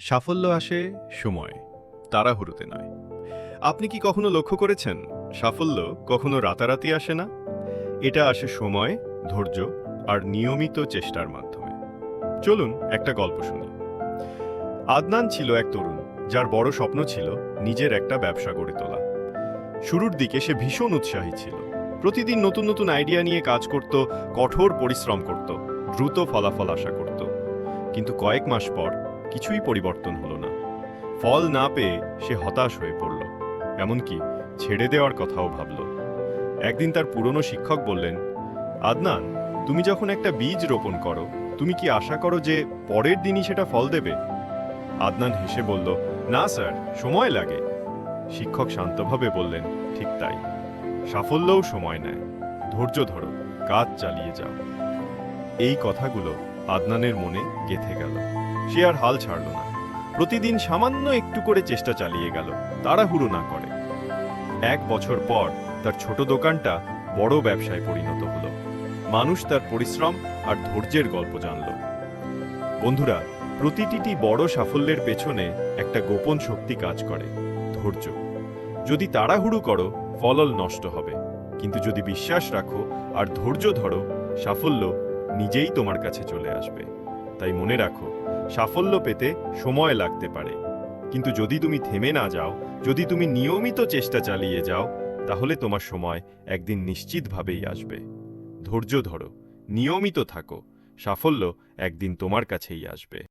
সাফল্য আসে সময়, তাড়াহুড়োতে নয়। আপনি কি কখনো লক্ষ্য করেছেন, সাফল্য কখনো রাতারাতি আসে না? এটা আসে সময়, ধৈর্য আর নিয়মিত চেষ্টার মাধ্যমে। চলুন একটা গল্প শুনি। আদনান ছিল এক তরুণ, যার বড় স্বপ্ন ছিল নিজের একটা ব্যবসা গড়ে তোলা। শুরুর দিকে সে ভীষণ উৎসাহী ছিল। প্রতিদিন নতুন নতুন আইডিয়া নিয়ে কাজ করত, কঠোর পরিশ্রম করত, দ্রুত ফলাফল আশা করত। কিন্তু কয়েক মাস পর কিছুই পরিবর্তন হলো না। ফল না পেয়ে সে হতাশ হয়ে পড়ল। এমনকি ছেড়ে দেওয়ার কথাও ভাবল। একদিন তার পুরনো শিক্ষক বললেন, আদনান, তুমি যখন একটা বীজ রোপণ করো, তুমি কি আশা করো যে পরের দিনই সেটা ফল দেবে? আদনান হেসে বলল, না স্যার, সময় লাগে। শিক্ষক শান্তভাবে বললেন, ঠিক তাই। সাফল্যও সময় নেয়। ধৈর্য ধরো, কাজ চালিয়ে যাও। এই কথাগুলো আদনানের মনে গেথে গেল। সে আর হাল ছাড়ল না। প্রতিদিন সামান্য একটু করে চেষ্টা চালিয়ে গেল, তাড়াহুড়ো না করে। এক বছর পর তার ছোট দোকানটা বড় ব্যবসায় পরিণত হলো। মানুষ তার পরিশ্রম আর ধৈর্যের গল্প জানল। বন্ধুরা, প্রতিটি বড় সাফল্যের পেছনে একটা গোপন শক্তি কাজ করে, ধৈর্য। যদি তাড়াহুড়ো করো, ফলল নষ্ট হবে। কিন্তু যদি বিশ্বাস রাখো আর ধৈর্য ধরো, সাফল্য নিজেই তোমার কাছে চলে আসবে। তাই মনে রাখো, সাফল্য পেতে সময় লাগতে পারে। কিন্তু যদি তুমি থেমে না যাও, যদি তুমি নিয়মিত চেষ্টা চালিয়ে যাও, তাহলে তোমার সময় একদিন নিশ্চিতভাবেই আসবে। ধৈর্য ধরো, নিয়মিত থাকো, সাফল্য একদিন তোমার কাছেই আসবে।